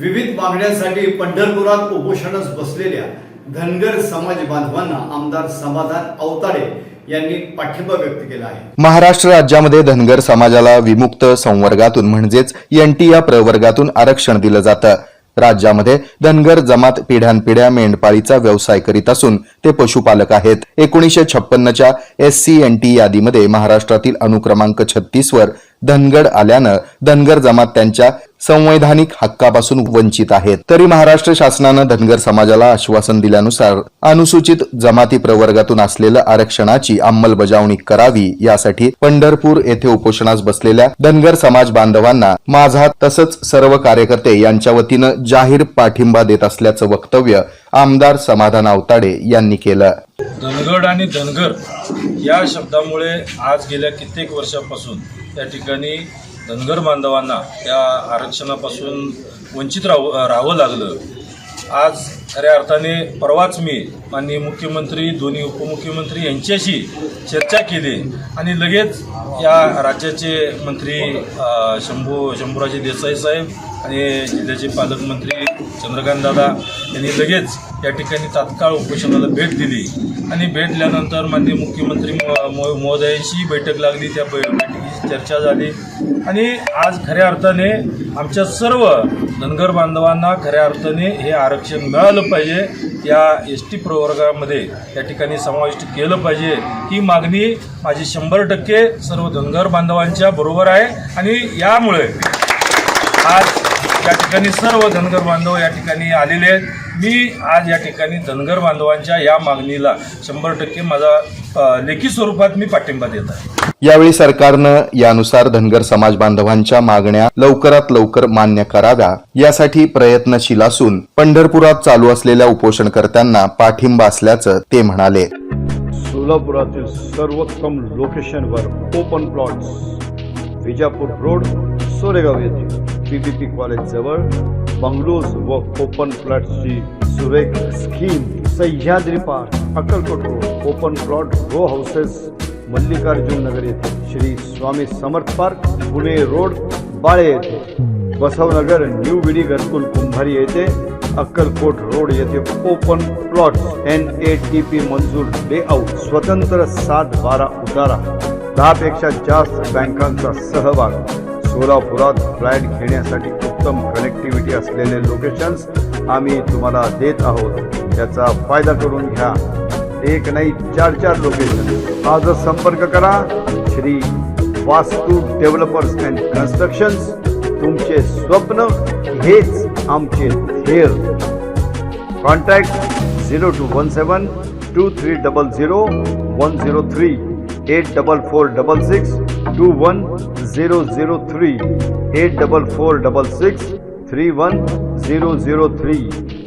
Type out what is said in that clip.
विविध मागण्यांसाठी पंढरपुरात उपोषणास बसलेल्या धनगर समाज बांधवांना आमदार समाधान अवताडे यांनी पाठिंबा व्यक्त केला आहे. महाराष्ट्र राज्यामध्ये धनगर समाजाला विमुक्त संवर्गातून म्हणजेच एनटी या प्रवर्गातून आरक्षण दिलं जातं. राज्यामध्ये धनगर जमात पिढ्यानपिढ्या मेंढपाळीचा व्यवसाय करीत असून ते पशुपालक आहेत. एकोणीसशे छप्पन्नच्या एस सी एन टी यादीमध्ये महाराष्ट्रातील अनुक्रमांक छत्तीसवर धनगड आल्यानं धनगर जमात त्यांच्या संवैधानिक हक्कापासून वंचित आहेत. तरी महाराष्ट्र शासनानं धनगर समाजाला आश्वासन दिल्यानुसार अनुसूचित जमाती प्रवर्गातून असलेलं आरक्षणाची अंमलबजावणी करावी यासाठी पंढरपूर येथे उपोषणास बसलेल्या धनगर समाज बांधवांना माझा तसंच सर्व कार्यकर्ते यांच्या वतीनं जाहीर पाठिंबा देत असल्याचं वक्तव्य आमदार समाधान आवताडे यांनी केलं. धनगड आणि धनगर या शब्दामुळे आज गेल्या कित्येक वर्षापासून त्या ठिकाणी धनगर बांधवांना त्या आरक्षणापासून वंचित राहू राहावं लागलं. आज खऱ्या अर्थाने परवाच मी माननीय मुख्यमंत्री दोन्ही उपमुख्यमंत्री यांच्याशी चर्चा केली आणि लगेच या राज्याचे मंत्री शंभू शंभूराजे देसाई साहेब आणि जिल्ह्याचे पालकमंत्री चंद्रकांत दादा यांनी लगेच या ठिकाणी तात्काळ उपोषणाला भेट दिली. आणि भेट दिल्यानंतर माननीय मुख्यमंत्री महो- महोदयांशी बैठक लागली त्या बैठकीची चर्चा झाली. आणि आज खऱ्या अर्थाने आमच्या सर्व धनगर बांधवांना खऱ्या अर्थाने हे आरक्षण मिळालं पाहिजे. या एस टी प्रवर्गामध्ये या ठिकाणी समाविष्ट केलं पाहिजे. ही मागणी माझी शंभर टक्के सर्व धनगर बांधवांच्या बरोबर आहे. आणि यामुळे आज या ठिकाणी सर्व धनगर बांधव या ठिकाणी आलेले आहेत. मी आज या ठिकाणी धनगर बांधवांच्या या मागणीला शंभर टक्के माझा लेखी स्वरूपात मी पाठिंबा देत आहे. यावेळी सरकारनं यानुसार धनगर समाज बांधवांच्या मागण्या लवकरात लवकर मान्य कराव्या यासाठी प्रयत्नशील असून पंढरपुरात चालू असलेल्या उपोषणकर्त्यांना पाठिंबा असल्याचं ते म्हणाले. सोलापुरातील सर्वोत्तम लोकेशनवर open plots Vijapur road Soregaon येथे. पीपीपी कॉलेज जवळ बंगलोज व ओपन प्लॉट्सची सुरेख scheme Sahyadri park, Akkalkot road open plot row houses Mallikarjun Nagar येथे श्री स्वामी समर्थ पार्क, पुणे रोड बाळे येथे. बसवनगर न्यू विडी घरकुल कुंभारी येथे, अक्कलकोट रोड येथे open plot N A T P मंजूर लेआउट स्वतंत्र सात बारा उतारा. दहापेक्षा जास्त बँकांचा सहभाग. सोलापुरात फ्लॅट घेण्यासाठी उत्तम कनेक्टिव्हिटी असलेले लोकेशन्स आम्ही तुम्हाला देत आहोत. त्याचा फायदा करून घ्या. एक नाही चार चार लोकेशन आजच संपर्क करा. श्री वास्तू डेव्हलपर्स अँड कन्स्ट्रक्शन्स तुमचे स्वप्न हेच आमचे ध्येय. Contact zero two one seven two three double zero one zero three eight double four double six 21003 84466 31003